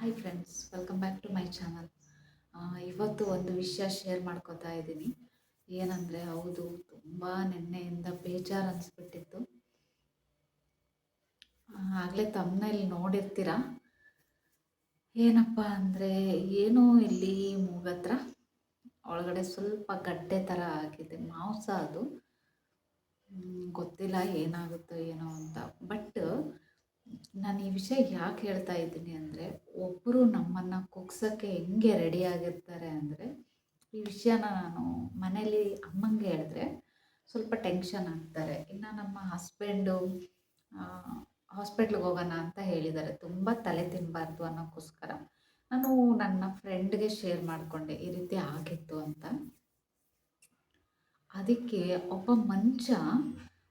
Hi friends welcome back to my channel ಇವತ್ತು ಒಂದು ವಿಷಯ ಶೇರ್ ಮಾಡ್ಕೋತಾ ಇದ್ದೀನಿ. ಏನಂದರೆ, ಹೌದು, ತುಂಬ ನಿನ್ನೆಯಿಂದ ಬೇಜಾರು ಅನಿಸ್ಬಿಟ್ಟಿತ್ತು. ಆಗಲೇ ತಮ್ಮನೇಲಿ ನೋಡಿರ್ತೀರ? ಏನಪ್ಪ ಅಂದರೆ, ಏನು ಇಲ್ಲಿ ಮೂಗತ್ರ, ಒಳಗಡೆ ಸ್ವಲ್ಪ ಗಡ್ಡೆ ಥರ ಆಗಿದೆ. ಮಾಂಸ ಅದು. ಗೊತ್ತಿಲ್ಲ ಏನಾಗುತ್ತೋ ಏನೋ ಅಂತ. ಬಟ್ ನಾನು ಈ ವಿಷಯ ಯಾಕೆ ಹೇಳ್ತಾ ಇದ್ದೀನಿ ಅಂದರೆ ಒಬ್ಬರು ನಮ್ಮನ್ನು ಕುಗ್ಸೋಕ್ಕೆ ಹೆಂಗೆ ರೆಡಿ ಆಗಿರ್ತಾರೆ ಅಂದರೆ, ಈ ವಿಷಯನ ನಾನು ಮನೇಲಿ ಅಮ್ಮಂಗೆ ಹೇಳಿದ್ರೆ ಸ್ವಲ್ಪ ಟೆನ್ಷನ್ ಆಗ್ತಾರೆ. ಇನ್ನು ನಮ್ಮ ಹಸ್ಬೆಂಡು ಹಾಸ್ಪಿಟ್ಲಿಗೆ ಹೋಗೋಣ ಅಂತ ಹೇಳಿದ್ದಾರೆ. ತುಂಬ ತಲೆ ತಿನ್ನಬಾರ್ದು ಅನ್ನೋಕ್ಕೋಸ್ಕರ. ನಾನು ನನ್ನ ಫ್ರೆಂಡ್ಗೆ ಶೇರ್ ಮಾಡಿಕೊಂಡೆ, ಈ ರೀತಿ ಆಗಿತ್ತು ಅಂತ. ಅದಕ್ಕೆ ಒಬ್ಬ ಮನುಷ್ಯ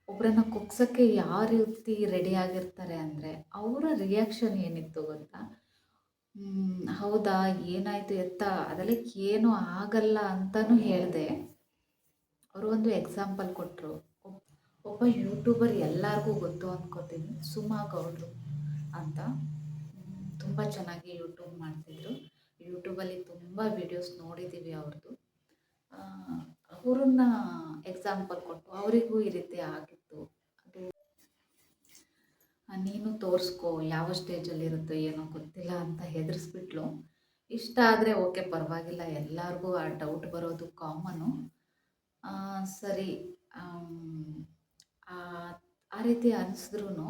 ಒಬ್ಬರನ್ನ ಕುಗ್ಸೋಕ್ಕೆ ಯಾವ ರೀತಿ ರೆಡಿ ಆಗಿರ್ತಾರೆ ಅಂದರೆ ಅವರ ರಿಯಾಕ್ಷನ್ ಏನಿತ್ತು ಗೊತ್ತಾ? ಹೌದಾ ಏನಾಯಿತು ಎತ್ತ? ಅದರಲ್ಲಿ ಏನೂ ಆಗಲ್ಲ ಅಂತಲೂ ಹೇಳಿದೆ. ಅವರು ಒಂದು ಎಕ್ಸಾಂಪಲ್ ಕೊಟ್ಟರು ಒಬ್ಬ ಯೂಟ್ಯೂಬರ್ ಎಲ್ಲರಿಗೂ ಗೊತ್ತು ಅಂದ್ಕೋತೀನಿ ಸುಮಾ ಗೌಡ್ರು ಅಂತ. ತುಂಬ ಚೆನ್ನಾಗಿ ಯೂಟ್ಯೂಬ್ ಮಾಡ್ತಿದ್ರು. ಯೂಟ್ಯೂಬಲ್ಲಿ ತುಂಬ ವಿಡಿಯೋಸ್ ನೋಡಿದ್ದೀವಿ ಅವ್ರದ್ದು ಅವ್ರನ್ನ ಎಕ್ಸಾಂಪಲ್ ಕೊಟ್ಟು ಅವರಿಗೂ ಈ ರೀತಿ ಆಗಿತ್ತು ಅದು ಆ, ನೀನು ತೋರಿಸ್ಕೋ, ಯಾವ ಸ್ಟೇಜಲ್ಲಿ ಇರುತ್ತೋ ಏನೋ ಗೊತ್ತಿಲ್ಲ ಅಂತ ಹೆದರ್ಸ್ಬಿಟ್ಲು. ಇಷ್ಟ ಆದರೆ ಓಕೆ, ಪರವಾಗಿಲ್ಲ, ಎಲ್ಲರಿಗೂ ಆ ಡೌಟ್ ಬರೋದು ಕಾಮನು ಸರಿ ಆ ರೀತಿ ಅನಿಸಿದ್ರು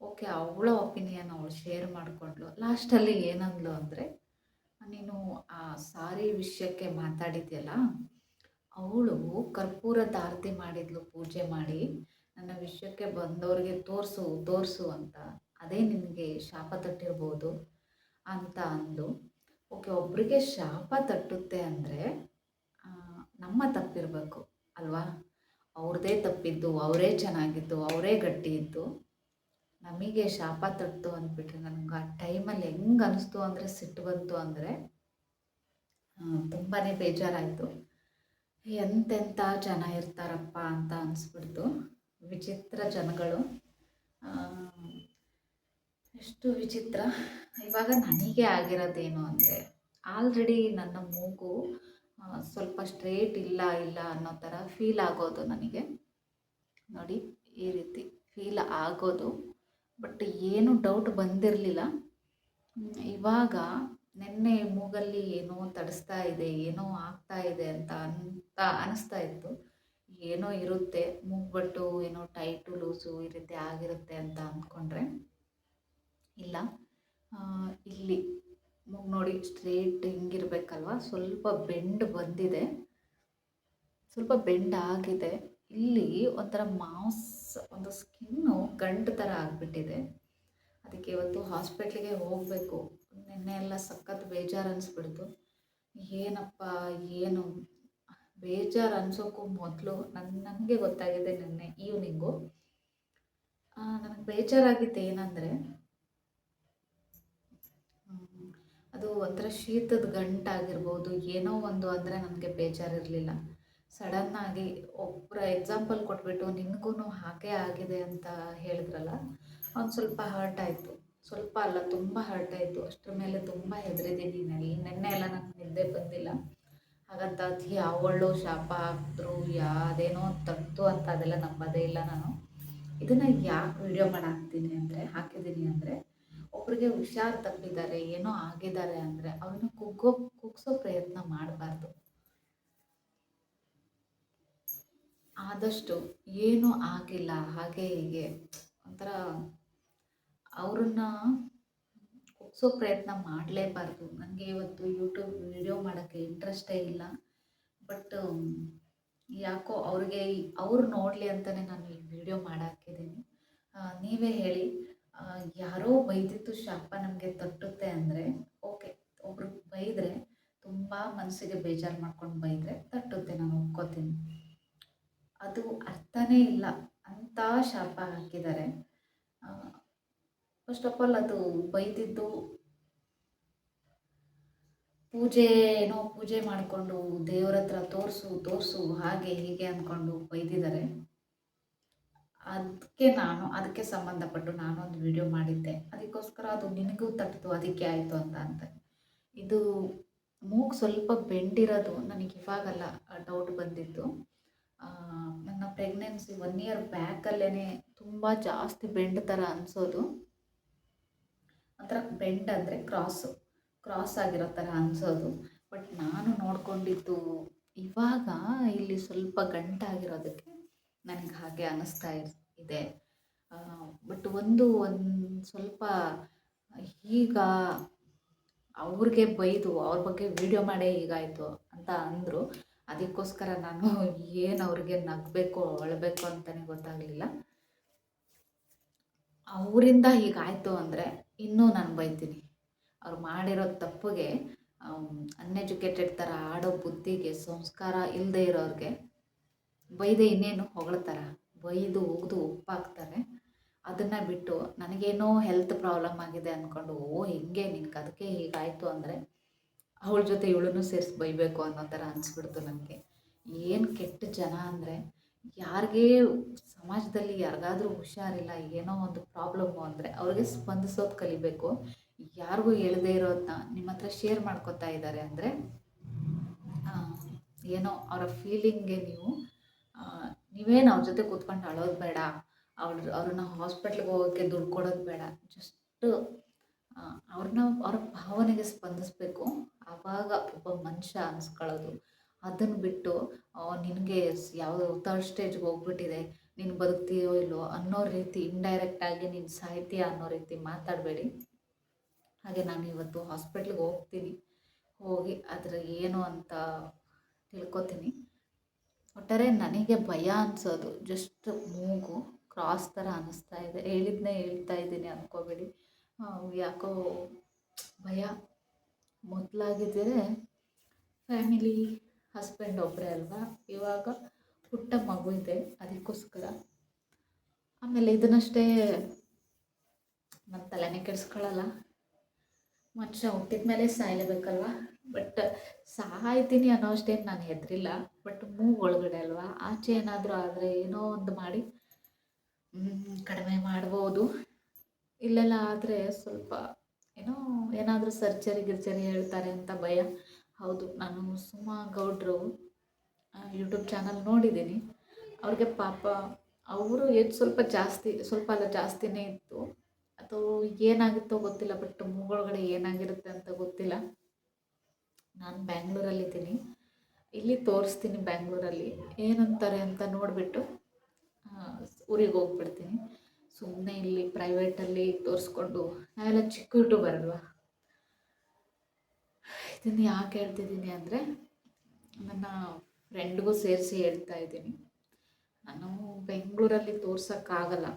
ಓಕೆ, ಅವಳ ಒಪಿನಿಯನ್ ಅವಳು ಶೇರ್ ಮಾಡಿಕೊಂಡ್ಲು ಲಾಸ್ಟಲ್ಲಿ ಏನಂದ್ಲು ಅಂದರೆ, ನೀನು ಆ ಸಾರಿ ವಿಷಯಕ್ಕೆ ಮಾತಾಡಿದ್ಯಲ್ಲ, ಅವಳು ಕರ್ಪೂರದ ಆರತಿ ಮಾಡಿದ್ಲು, ಪೂಜೆ ಮಾಡಿ. ನನ್ನ ವಿಷಯಕ್ಕೆ ಬಂದವ್ರಿಗೆ ತೋರಿಸು ತೋರಿಸು ಅಂತ ಅದೇ ನಿನಗೆ ಶಾಪ ತಟ್ಟಿರ್ಬೋದು ಅಂತ ಅಂದು. ಓಕೆ, ಒಬ್ರಿಗೆ ಶಾಪ ತಟ್ಟುತ್ತೆ ಅಂದರೆ ನಮ್ಮ ತಪ್ಪಿರಬೇಕು ಅಲ್ವಾ? ಅವ್ರದ್ದೇ ತಪ್ಪಿದ್ದು, ಅವರೇ ಚೆನ್ನಾಗಿದ್ದು, ಅವರೇ ಗಟ್ಟಿ ಇದ್ದು ನಮಗೆ ಶಾಪ ತಟ್ಟು ಅಂದ್ಬಿಟ್ರೆ ನನಗೆ ಆ ಟೈಮಲ್ಲಿ ಹೆಂಗೆ ಅನಿಸ್ತು ಅಂದರೆ, ಸಿಟ್ಟು ಬಂತು ಅಂದರೆ ತುಂಬಾ ಬೇಜಾರಾಯಿತು. ಎಂತೆಂಥ ಜನ ಇರ್ತಾರಪ್ಪ ಅಂತ ಅನಿಸ್ಬಿಡ್ತು. ವಿಚಿತ್ರ ಜನಗಳು. ಎಷ್ಟು ವಿಚಿತ್ರ. ಇವಾಗ ನನಗೆ ಆಗಿರೋದೇನು ಅಂದರೆ ಆಲ್ರೆಡಿ ನನ್ನ ಮೂಗು ಸ್ವಲ್ಪ ಸ್ಟ್ರೇಟ್ ಇಲ್ಲ ಇಲ್ಲ ಅನ್ನೋ ಥರ ಫೀಲ್ ಆಗೋದು ನನಗೆ. ನೋಡಿ, ಈ ರೀತಿ ಫೀಲ್ ಆಗೋದು. ಬಟ್ ಏನು ಡೌಟ್ ಬಂದಿರಲಿಲ್ಲ. ಇವಾಗ ನಿನ್ನೆ ಮೂಗಲ್ಲಿ ಏನೋ ತಡಿಸ್ತಾ ಇದೆ, ಏನೋ ಆಗ್ತಾ ಇದೆ ಅಂತ ಅಂತ ಅನಿಸ್ತಾ ಇತ್ತು. ಏನೋ ಇರುತ್ತೆ, ಮೂಗ್ಬಟ್ಟು ಏನೋ ಟೈಟು ಲೂಸು ಈ ರೀತಿ ಆಗಿರುತ್ತೆ ಅಂತ ಅಂದ್ಕೊಂಡ್ರೆ ಇಲ್ಲ. ಇಲ್ಲಿ ಮೂಗು ನೋಡಿ ಸ್ಟ್ರೇಟ್ ಹಿಂಗಿರ್ಬೇಕಲ್ವ? ಸ್ವಲ್ಪ ಬೆಂಡ್ ಬಂದಿದೆ. ಸ್ವಲ್ಪ ಬೆಂಡ್ ಆಗಿದೆ. ಇಲ್ಲಿ ಒಂಥರ ಮಾಂಸ, ಒಂದು ಸ್ಕಿನ್ನು ಗಂಟು ಥರ ಆಗಿಬಿಟ್ಟಿದೆ. ಅದಕ್ಕೆ ಇವತ್ತು ಹಾಸ್ಪಿಟ್ಲಿಗೆ ಹೋಗಬೇಕು. ನಿನ್ನೆ ಎಲ್ಲ ಸಖತ್ ಬೇಜಾರು ಅನಿಸ್ಬಿಡ್ತು. ಏನಪ್ಪ, ಏನು ಬೇಜಾರು ಅನ್ಸೋಕ್ಕೂ ಮೊದಲು ನನ್ನ ನನಗೆ ಗೊತ್ತಾಗಿದೆ ನಿನ್ನೆ ಈವ್ನಿಂಗು ನನಗೆ ಬೇಜಾರಾಗಿದ್ದು ಏನಂದರೆ ಅದು ಒಂಥರ ಶೀತದ ಗಂಟಾಗಿರ್ಬೋದು, ಏನೋ ಒಂದು ಅಂದರೆ ನನಗೆ ಬೇಜಾರಿರಲಿಲ್ಲ. ಸಡನ್ನಾಗಿ ಒಬ್ಬರ ಎಕ್ಸಾಂಪಲ್ ಕೊಟ್ಬಿಟ್ಟು ನಿನಗೂ ಹಾಗೆ ಆಗಿದೆ ಅಂತ ಹೇಳಿದ್ರಲ್ಲ ಅವ್ನು ಸ್ವಲ್ಪ ಹರ್ಟ್ ಆಯಿತು. ಸ್ವಲ್ಪ ಅಲ್ಲ, ತುಂಬ ಹರ್ಟ್ ಆಯಿತು. ಅಷ್ಟರ ಮೇಲೆ ತುಂಬ ಹೆದರಿದ್ದೀನಿ. ನೆನ್ನೆ ಎಲ್ಲ ನನಗೆ ನಿದ್ದೆ ಬಂದಿಲ್ಲ. ಹಾಗಂತ ಯಾವ ಯಾವಳು ಶಾಪ ಹಾಕಿದ್ರು, ಯಾವುದೇನೋ ತಪ್ಪು ಅಂತ ಅದೆಲ್ಲ ನಂಬೋದೇ ಇಲ್ಲ ನಾನು. ಇದನ್ನು ಯಾಕೆ ವಿಡಿಯೋ ಮಾಡಾಕ್ತೀನಿ ಅಂದರೆ ಹಾಕಿದ್ದೀನಿ ಅಂದರೆ, ಒಬ್ರಿಗೆ ಹುಷಾರು ತಪ್ಪಿದ್ದಾರೆ ಏನೋ ಆಗಿದ್ದಾರೆ ಅಂದರೆ ಅವ್ರನ್ನ ಕುಗ್ಗೋ, ಕುಗ್ಸೋ ಪ್ರಯತ್ನ ಮಾಡಬಾರ್ದು. ಆದಷ್ಟು ಏನೂ ಆಗಿಲ್ಲ, ಹಾಗೆ ಹೀಗೆ, ಒಂಥರ ಅವ್ರನ್ನ ಕುಗ್ಸೋ ಪ್ರಯತ್ನ ಮಾಡಲೇಬಾರ್ದು. ನನಗೆ ಇವತ್ತು ಯೂಟ್ಯೂಬ್ ವಿಡಿಯೋ ಮಾಡೋಕ್ಕೆ ಇಂಟ್ರೆಸ್ಟೇ ಇಲ್ಲ. ಬಟ್ ಯಾಕೋ ಅವ್ರಿಗೆ ಅವ್ರು ನೋಡಲಿ ಅಂತಲೇ ನಾನು ಈ ವಿಡಿಯೋ ಮಾಡಾಕಿದ್ದೀನಿ. ನೀವೇ ಹೇಳಿ. ಯಾರೋ ಬೈದಿತ್ತು ಶಾಪ ನಮಗೆ ತಟ್ಟುತ್ತೆ ಅಂದರೆ, ಓಕೆ, ಒಬ್ರು ಬೈದರೆ ತುಂಬ ಮನಸ್ಸಿಗೆ ಬೇಜಾರು ಮಾಡ್ಕೊಂಡು ಬೈದರೆ ತಟ್ಟುತ್ತೆ, ನಾನು ಒಪ್ಕೋತೀನಿ. ಅದು ಅರ್ಥನೇ ಇಲ್ಲ. ಅಂಥ ಶಾಪ ಹಾಕಿದ್ದಾರೆ. ಫಸ್ಟ್ ಆಫ್ ಆಲ್ ಅದು ಬೈದಿದ್ದು, ಪೂಜೆ, ಏನೋ ಪೂಜೆ ಮಾಡಿಕೊಂಡು ದೇವ್ರ ಹತ್ರ ತೋರಿಸು ತೋರಿಸು, ಹಾಗೆ ಹೀಗೆ ಅಂದ್ಕೊಂಡು ಬೈದಿದ್ದಾರೆ. ಅದಕ್ಕೆ ನಾನು, ಅದಕ್ಕೆ ಸಂಬಂಧಪಟ್ಟು ನಾನೊಂದು ವಿಡಿಯೋ ಮಾಡಿದ್ದೆ. ಅದಕ್ಕೋಸ್ಕರ ಅದು ನಿನಗೂ ತಟ್ಟಿತು ಅದಕ್ಕೆ ಆಯಿತು ಅಂತ ಅಂತ. ಇದು ಮೂಗು ಸ್ವಲ್ಪ ಬೆಂಡಿರೋದು, ನನಗೆ ಇವಾಗಲ್ಲ ಡೌಟ್ ಬಂದಿದ್ದು. ನನ್ನ ಪ್ರೆಗ್ನೆನ್ಸಿ ಒನ್ ಇಯರ್ ಬ್ಯಾಕಲ್ಲೇ ತುಂಬ ಜಾಸ್ತಿ ಬೆಂಡ್ ಥರ ಅನಿಸೋದು. ಒಂಥರ ಬೆಂಡ್ ಅಂದರೆ ಕ್ರಾಸು ಕ್ರಾಸ್ ಆಗಿರೋ ಥರ ಅನಿಸೋದು. ಬಟ್ ನಾನು ನೋಡ್ಕೊಂಡಿದ್ದು ಇವಾಗ ಇಲ್ಲಿ ಸ್ವಲ್ಪ ಗಂಟಾಗಿರೋದಕ್ಕೆ ನನಗೆ ಹಾಗೆ ಅನ್ನಿಸ್ತಾ ಇದೆ. ಬಟ್ ಒಂದು ಒಂದು ಸ್ವಲ್ಪ ಈಗ ಅವ್ರಿಗೆ ಬೈದು, ಅವ್ರ ಬಗ್ಗೆ ವಿಡಿಯೋ ಮಾಡೇ ಹೀಗಾಯಿತು ಅಂತ ಅಂದರು. ಅದಕ್ಕೋಸ್ಕರ ನಾನು ಏನು ಅವ್ರಿಗೆ ನಗಬೇಕು, ಅಳಬೇಕು ಅಂತಲೇ ಗೊತ್ತಾಗಲಿಲ್ಲ. ಅವರಿಂದ ಹೀಗಾಯಿತು ಅಂದರೆ ಇನ್ನೂ ನಾನು ಬೈತೀನಿ. ಅವ್ರು ಮಾಡಿರೋ ತಪ್ಪಿಗೆ ಅನ್ಎಜುಕೇಟೆಡ್ ಥರ ಆಡೋ ಬುದ್ಧಿಗೆ ಸಂಸ್ಕಾರ ಇಲ್ಲದೆ ಇರೋರಿಗೆ ಬೈದೆ ಇನ್ನೇನು ಹೊಗಳ್ತಾರೆ. ಬೈದು ಉಗ್ದು ಉಪ್ಪಾಕ್ತಾರೆ. ಅದನ್ನು ಬಿಟ್ಟು ನನಗೇನೋ ಹೆಲ್ತ್ ಪ್ರಾಬ್ಲಮ್ ಆಗಿದೆ ಅಂದ್ಕೊಂಡು ಓ, ಹಿಂಗೆ ನಿನ್ಗೆ ಅದಕ್ಕೆ ಹೀಗಾಯಿತು ಅಂದರೆ ಅವಳ ಜೊತೆ ಇವಳನ್ನು ಸೇರಿಸಿ ಬೈಬೇಕು ಅನ್ನೋ ಥರ ಅನಿಸ್ಬಿಡ್ತು ನನಗೆ. ಏನು ಕೆಟ್ಟ ಜನ ಅಂದರೆ ಯಾರಿಗೇ ಸಮಾಜದಲ್ಲಿ ಯಾರಿಗಾದ್ರೂ ಹುಷಾರಿಲ್ಲ, ಏನೋ ಒಂದು ಪ್ರಾಬ್ಲಮ್ಮು ಅಂದರೆ ಅವ್ರಿಗೆ ಸ್ಪಂದಿಸೋದು ಕಲಿಬೇಕು. ಯಾರಿಗೂ ಹೇಳದೇ ಇರೋದನ್ನ ನಿಮ್ಮ ಹತ್ರ ಶೇರ್ ಮಾಡ್ಕೊತಾ ಇದ್ದಾರೆ ಅಂದರೆ ಏನೋ ಅವರ ಫೀಲಿಂಗ್ಗೆ ನೀವು ನೀವೇನು ಅವ್ರ ಜೊತೆ ಕೂತ್ಕೊಂಡು ಅಳೋದು ಬೇಡ. ಅವ್ರ, ಅವ್ರನ್ನ ಹಾಸ್ಪಿಟ್ಲ್ಗೆ ಹೋಗೋಕ್ಕೆ ದುಡ್ಡು ಕೊಡೋದು ಬೇಡ. ಜಸ್ಟ್ ಅವ್ರನ್ನ ಅವ್ರ ಭಾವನೆಗೆ ಸ್ಪಂದಿಸ್ಬೇಕು. ಆವಾಗ ಒಬ್ಬ ಮನುಷ್ಯ ಅನ್ಸ್ಕೊಳ್ಳೋದು. ಅದನ್ನು ಬಿಟ್ಟು ನಿನಗೆ ಯಾವ ಥರ್ಡ್ ಸ್ಟೇಜ್ಗೆ ಹೋಗ್ಬಿಟ್ಟಿದೆ, ನೀನು ಬದುಕ್ತೀಯೋ ಇಲ್ಲೋ ಅನ್ನೋ ರೀತಿ ಇಂಡೈರೆಕ್ಟಾಗಿ ನೀನು ಸಾಯ್ತೀಯ ಅನ್ನೋ ರೀತಿ ಮಾತಾಡಬೇಡಿ. ಹಾಗೆ ನಾನು ಇವತ್ತು ಹಾಸ್ಪಿಟ್ಲಿಗೆ ಹೋಗ್ತೀನಿ. ಹೋಗಿ ಅದರ ಏನು ಅಂತ ತಿಳ್ಕೊತೀನಿ. ಒಟ್ಟಾರೆ ನನಗೆ ಭಯ ಅನಿಸೋದು ಜಸ್ಟ್ ಮೂಗು ಕ್ರಾಸ್ ಥರ ಅನ್ನಿಸ್ತಾ ಇದೆ. ಹೇಳಿದ್ನೇ ಹೇಳ್ತಾ ಇದ್ದೀನಿ ಅಂದ್ಕೋಬೇಡಿ ಯಾಕೋ ಭಯ. ಮೊದಲಾಗಿದ್ದರೆ ಫ್ಯಾಮಿಲಿ ಹಸ್ಬೆಂಡ್ ಒಬ್ಬರೇ ಅಲ್ವಾ? ಇವಾಗ ಪುಟ್ಟ ಮಗು ಇದೆ, ಅದಕ್ಕೋಸ್ಕರ. ಆಮೇಲೆ ಇದನ್ನಷ್ಟೇ ನನ್ನ ತಲೆನೇ ಕೆಡಿಸ್ಕೊಳ್ಳಲ್ಲ ಮನುಷ್ಯ ಹುಟ್ಟಿದ ಮೇಲೆ ಸಾಯಲೇಬೇಕಲ್ವ? ಬಟ್ ಸಾಯ್ತೀನಿ ಅನ್ನೋ ಅಷ್ಟೇನು ನಾನು ಹೆದರಿಲ್ಲ. ಬಟ್ ಮೂಗು ಒಳಗಡೆ ಅಲ್ವಾ? ಆಚೆ ಏನಾದರೂ ಆದರೆ ಏನೋ ಒಂದು ಮಾಡಿ ಕಡಿಮೆ ಮಾಡ್ಬೋದು. ಇಲ್ಲೆಲ್ಲ ಆದರೆ ಸ್ವಲ್ಪ ಏನೋ ಏನಾದರೂ ಸರ್ಜರಿ ಗಿರ್ಜರಿ ಹೇಳ್ತಾರೆ ಅಂತ ಭಯ. ಹೌದು, ನಾನು ಸುಮಾ ಗೌಡ್ರು ಯೂಟ್ಯೂಬ್ ಚಾನಲ್ ನೋಡಿದ್ದೀನಿ. ಅವ್ರಿಗೆ ಪಾಪ ಅವರು ಏಜ್ ಸ್ವಲ್ಪ ಜಾಸ್ತಿ, ಸ್ವಲ್ಪ ಅಲ್ಲ ಜಾಸ್ತಿನೇ ಇತ್ತು. ಅಥವಾ ಏನಾಗುತ್ತೋ ಗೊತ್ತಿಲ್ಲ ಬಟ್ ಮೂಗೊಳಗಡೆ ಏನಾಗಿರುತ್ತೆ ಅಂತ ಗೊತ್ತಿಲ್ಲ. ನಾನು ಬ್ಯಾಂಗ್ಳೂರಲ್ಲಿದ್ದೀನಿ ಇಲ್ಲಿ ತೋರಿಸ್ತೀನಿ ಬ್ಯಾಂಗ್ಳೂರಲ್ಲಿ. ಏನಂತಾರೆ ಅಂತ ನೋಡಿಬಿಟ್ಟು ಊರಿಗೆ ಹೋಗ್ಬಿಡ್ತೀನಿ. ಸುಮ್ಮನೆ ಇಲ್ಲಿ ಪ್ರೈವೇಟಲ್ಲಿ ತೋರಿಸ್ಕೊಂಡು, ನಾವೆಲ್ಲ ಚಿಕ್ಕ ಯೂಟ್ಯೂಬರ್ ಅಲ್ವಾ ಇದನ್ನು ಯಾಕೆ ಹೇಳ್ತಿದ್ದೀನಿ ಅಂದರೆ ನನ್ನ ಫ್ರೆಂಡ್ಗೂ ಸೇರಿಸಿ ಹೇಳ್ತಾ ಇದ್ದೀನಿ. ನಾನು ಬೆಂಗಳೂರಲ್ಲಿ ತೋರ್ಸೋಕ್ಕಾಗಲ್ಲ.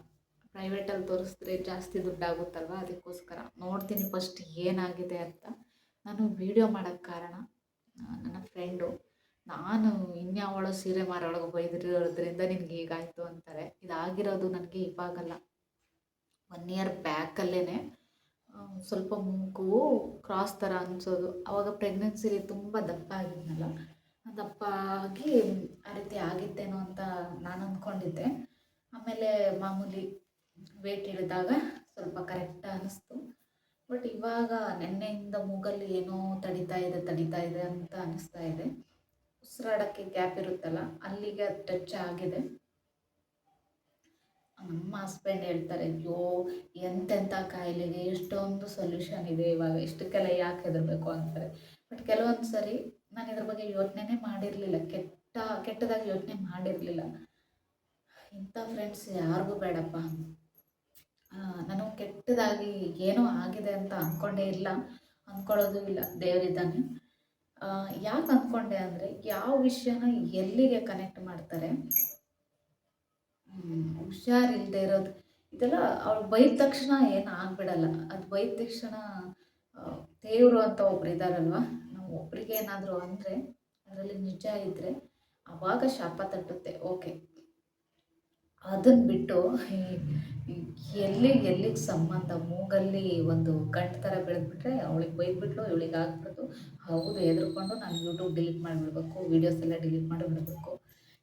ಪ್ರೈವೇಟಲ್ಲಿ ತೋರಿಸಿದ್ರೆ ಜಾಸ್ತಿ ದುಡ್ಡಾಗುತ್ತಲ್ವ? ಅದಕ್ಕೋಸ್ಕರ ನೋಡ್ತೀನಿ ಫಸ್ಟ್ ಏನಾಗಿದೆ ಅಂತ. ನಾನು ವೀಡಿಯೋ ಮಾಡೋಕ್ಕೆ ಕಾರಣ, ನನ್ನ ಫ್ರೆಂಡು ನಾನು ಇನ್ಯಾವಳೋ ಸೀರೆ ಮಾರೋಳಗೆ ಬೈದಿರೋದ್ರಿಂದ ನಿನಗೆ ಹೀಗಾಯಿತು ಅಂತಾರೆ. ಇದಾಗಿರೋದು ನನಗೆ ಇವಾಗಲ್ಲ. ಒನ್ ಇಯರ್ ಬ್ಯಾಕಲ್ಲೇ ಸ್ವಲ್ಪ ಮೂಗು ಕ್ರಾಸ್ ಥರ ಅನಿಸೋದು. ಆವಾಗ ಪ್ರೆಗ್ನೆನ್ಸಿಲಿ ತುಂಬ ದಪ್ಪ ಆಗಿದ್ನಲ್ಲ ದಪ್ಪ ಆಗಿ ಆ ರೀತಿ ಆಗಿತ್ತೇನೋ ಅಂತ ನಾನು ಅಂದ್ಕೊಂಡಿದ್ದೆ ಆಮೇಲೆ ಮಾಮೂಲಿ ವೇಟ್ ಇಳಿದಾಗ ಸ್ವಲ್ಪ ಕರೆಕ್ಟ್ ಅನ್ನಿಸ್ತು ಬಟ್ ಇವಾಗ ನೆನ್ನೆಯಿಂದ ಮೂಗಲ್ಲಿ ಏನೋ ತಡಿತಾ ಇದೆ ತಡಿತಾ ಇದೆ ಅಂತ ಅನ್ನಿಸ್ತಾ ಇದೆ. ಉಸಿರಾಡೋಕ್ಕೆ ಗ್ಯಾಪ್ ಇರುತ್ತಲ್ಲ, ಅಲ್ಲಿಗೆ ಟಚ್ ಆಗಿದೆ. ನಮ್ಮ ಹಸ್ಬೆಂಡ್ ಹೇಳ್ತಾರೆ, ಅಯ್ಯೋ ಎಂತೆಂಥ ಕಾಯಿಲೆಗೆ ಎಷ್ಟೊಂದು ಸೊಲ್ಯೂಷನ್ ಇದೆ, ಇವಾಗ ಇಷ್ಟಕ್ಕೆಲ್ಲ ಯಾಕೆ ಹೆದರ್ಬೇಕು? ಅಂತಾರೆ. ಬಟ್ ಕೆಲವೊಂದು ಸರಿ ನಾನು ಇದ್ರ ಬಗ್ಗೆ ಯೋಚನೆನೇ ಮಾಡಿರಲಿಲ್ಲ. ಕೆಟ್ಟ, ಕೆಟ್ಟದಾಗಿ ಯೋಚನೆ ಮಾಡಿರಲಿಲ್ಲ. ಇಂಥ ಫ್ರೆಂಡ್ಸ್ ಯಾರಿಗೂ ಬೇಡಪ್ಪ. ನಾನು ಕೆಟ್ಟದಾಗಿ ಏನೋ ಆಗಿದೆ ಅಂತ ಅಂದ್ಕೊಂಡೇ ಇಲ್ಲ. ಅಂದ್ಕೊಳ್ಳೋದು ಇಲ್ಲ. ದೇವರಿದ್ದಾನೆ. ಯಾಕೆ ಅಂದ್ಕೊಂಡೆ ಅಂದರೆ, ಯಾವ ವಿಷಯನ ಎಲ್ಲಿಗೆ ಕನೆಕ್ಟ್ ಮಾಡ್ತಾರೆ? ಹ್ಮ್, ಹುಷಾರಿಲ್ದೇ ಇರೋದು. ಇದೆಲ್ಲ ಅವ್ಳು ಬೈದ ತಕ್ಷಣ ಏನು ಆಗ್ಬಿಡಲ್ಲ. ಅದು ಬೈದ ತಕ್ಷಣ ದೇವರು ಅಂತ ಒಬ್ರು ಇದ್ದಾರಲ್ವ ನಾವು ಒಬ್ರಿಗೆ ಏನಾದರೂ ಅಂದರೆ ಅದರಲ್ಲಿ ನಿಜ ಇದ್ದರೆ ಆವಾಗ ಶಾಪ ತಟ್ಟುತ್ತೆ. ಓಕೆ. ಅದನ್ನ ಬಿಟ್ಟು ಎಲ್ಲಿ ಎಲ್ಲಿಗೆ ಸಂಬಂಧ? ಮೂಗಲ್ಲಿ ಒಂದು ಗಂಟು ಥರ ಬೆಳೆದ್ಬಿಟ್ರೆ ಅವಳಿಗೆ ಬೈದ್ಬಿಟ್ಲು ಇವಳಿಗೆ ಆಗ್ಬಿಡ್ತು. ಹೌದು ಹೆದರ್ಕೊಂಡು ನಾನು ಯೂಟ್ಯೂಬ್ ಡಿಲೀಟ್ ಮಾಡಿಬಿಡ್ಬೇಕು ವೀಡಿಯೋಸ್ ಎಲ್ಲ ಡಿಲೀಟ್ ಮಾಡಿಬಿಡ್ಬೇಕು.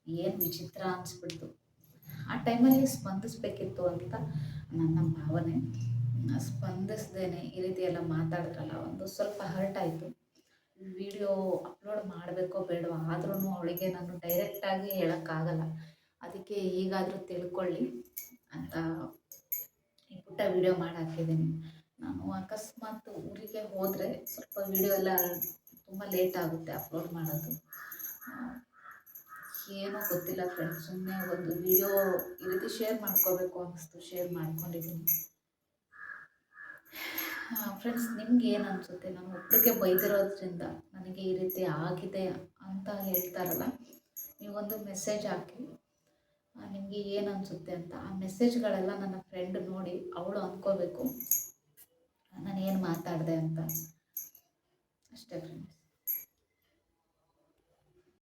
ಏನು ವಿಚಿತ್ರ ಅನಿಸ್ಬಿಡ್ತು. ಆ ಟೈಮಲ್ಲಿ ಸ್ಪಂದಿಸ್ಬೇಕಿತ್ತು ಅಂತ ನನ್ನ ಭಾವನೆ. ಸ್ಪಂದಿಸ್ದೇನೆ ಈ ರೀತಿ ಎಲ್ಲ ಮಾತಾಡಿದ್ರಲ್ಲ ಒಂದು ಸ್ವಲ್ಪ ಹರ್ಟ್ ಆಯಿತು. ವಿಡಿಯೋ ಅಪ್ಲೋಡ್ ಮಾಡಬೇಕೋ ಬೇಡವೋ ಆದ್ರೂ ಅವಳಿಗೆ ನಾನು ಡೈರೆಕ್ಟಾಗಿ ಹೇಳೋಕ್ಕಾಗಲ್ಲ. ಅದಕ್ಕೆ ಈಗಾದರೂ ತಿಳ್ಕೊಳ್ಳಿ ಅಂತ ಈ ಪುಟ್ಟ ವಿಡಿಯೋ ಮಾಡಿ ಹಾಕಿದ್ದೀನಿ ನಾನು ಅಕಸ್ಮಾತ್ ಊರಿಗೆ ಹೋದರೆ ಸ್ವಲ್ಪ ವಿಡಿಯೋ ಎಲ್ಲ ತುಂಬ ಲೇಟ್ ಆಗುತ್ತೆ ಅಪ್ಲೋಡ್ ಮಾಡೋದು. ಏನೋ ಗೊತ್ತಿಲ್ಲ ಫ್ರೆಂಡ್ಸ್ ಸುಮ್ಮನೆ ಒಂದು ವಿಡಿಯೋ ಈ ರೀತಿ ಶೇರ್ ಮಾಡ್ಕೋಬೇಕು ಅನ್ನಿಸ್ತು ಶೇರ್ ಮಾಡ್ಕೊಂಡಿದ್ದೀನಿ. ಫ್ರೆಂಡ್ಸ್ ನಿಮ್ಗೆ ಏನು ಅನಿಸುತ್ತೆ? ನಾನು ಒಬ್ಬರಿಗೆ ಬೈದಿರೋದ್ರಿಂದ ನನಗೆ ಈ ರೀತಿ ಆಗಿದೆ ಅಂತ ಹೇಳ್ತಾರಲ್ಲ, ನೀವೊಂದು ಮೆಸೇಜ್ ಹಾಕಿ ನಿಮಗೆ ಏನು ಅನಿಸುತ್ತೆ ಅಂತ ಆ ಮೆಸೇಜ್ಗಳೆಲ್ಲ ನನ್ನ ಫ್ರೆಂಡ್ ನೋಡಿ ಅವಳು ಅಂದ್ಕೋಬೇಕು ನಾನು ಏನು ಮಾತಾಡಿದೆ ಅಂತ. ಅಷ್ಟೇ ಫ್ರೆಂಡ್ಸ್